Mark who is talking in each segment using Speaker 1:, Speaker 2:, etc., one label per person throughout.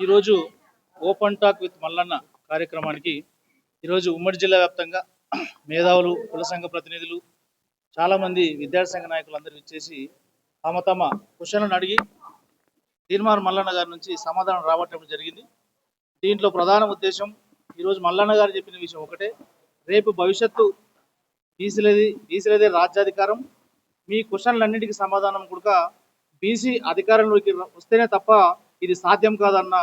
Speaker 1: ఈరోజు open talk with Mallanna కార్యక్రమానికి ఈరోజు ఉమ్మడి జిల్లా వ్యాప్తంగా మేధావులు కుల సంఘ ప్రతినిధులు చాలామంది విద్యార్థి సంఘ నాయకులు అందరూ ఇచ్చేసి తమ తమ క్వశ్చన్లను అడిగి తీర్మార్ మల్లన్న గారి నుంచి సమాధానం రాబట్టడం జరిగింది. దీంట్లో ప్రధాన ఉద్దేశం ఈరోజు మల్లన్న గారు చెప్పిన విషయం ఒకటే. రేపు భవిష్యత్తు బీసీలది బీసీలదే రాజ్యాధికారం. మీ క్వశ్చన్లన్నింటికి సమాధానం కూడా బీసీ అధికారంలోకి వస్తేనే తప్ప ఇది సాధ్యం కాదన్న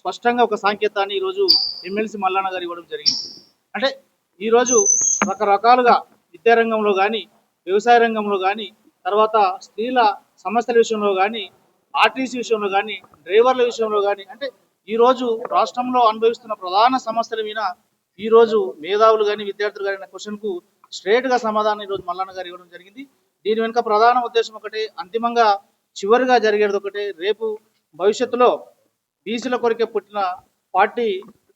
Speaker 1: స్పష్టంగా ఒక సాంకేతాన్ని ఈరోజు ఎమ్మెల్సీ మల్లన్న గారు ఇవ్వడం జరిగింది. అంటే ఈరోజు రకరకాలుగా విద్యారంగంలో కానీ వ్యవసాయ రంగంలో కానీ తర్వాత స్త్రీల సమస్యల విషయంలో కానీ ఆర్టీసీ విషయంలో కానీ డ్రైవర్ల విషయంలో కానీ అంటే ఈరోజు రాష్ట్రంలో అనుభవిస్తున్న ప్రధాన సమస్యల మీద ఈరోజు మేధావులు కానీ విద్యార్థులు కానీ క్వశ్చన్కు స్ట్రేట్గా సమాధానం ఈరోజు మల్లన్న గారు ఇవ్వడం జరిగింది. దీని వెనుక ప్రధాన ఉద్దేశం ఒకటి అంతిమంగా చివరిగా జరిగేది ఒకటి రేపు భవిష్యత్తులో బీసీల కొరికే పుట్టిన పార్టీ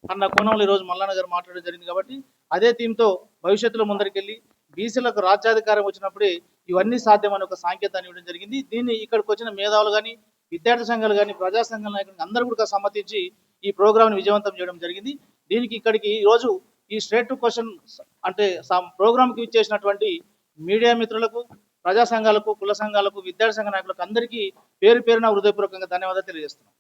Speaker 1: అన్న కోణంలో ఈరోజు మల్లన్న గారు మాట్లాడడం జరిగింది కాబట్టి అదే థీమ్తో భవిష్యత్తులో ముందరికెళ్ళి బీసీలకు రాజ్యాధికారం వచ్చినప్పుడే ఇవన్నీ సాధ్యమని ఒక సాంకేతాన్ని ఇవ్వడం జరిగింది. దీన్ని ఇక్కడికి వచ్చిన మేధావులు కానీ విద్యార్థి సంఘాలు కానీ ప్రజా సంఘాల నాయకులు అందరూ కూడా సమ్మతించి ఈ ప్రోగ్రామ్ని విజయవంతం చేయడం జరిగింది. దీనికి ఇక్కడికి ఈ రోజు ఈ స్ట్రేట్ టు క్వశ్చన్ అంటే ప్రోగ్రామ్కి ఇచ్చేసినటువంటి మీడియా మిత్రులకు ప్రజా సంఘాలకు కుల సంఘాలకు విద్యార్థి సంఘ నాయకులకు అందరికీ పేరు పేరున హృదయపూర్వకంగా ధన్యవాదాలు తెలియజేస్తున్నాం.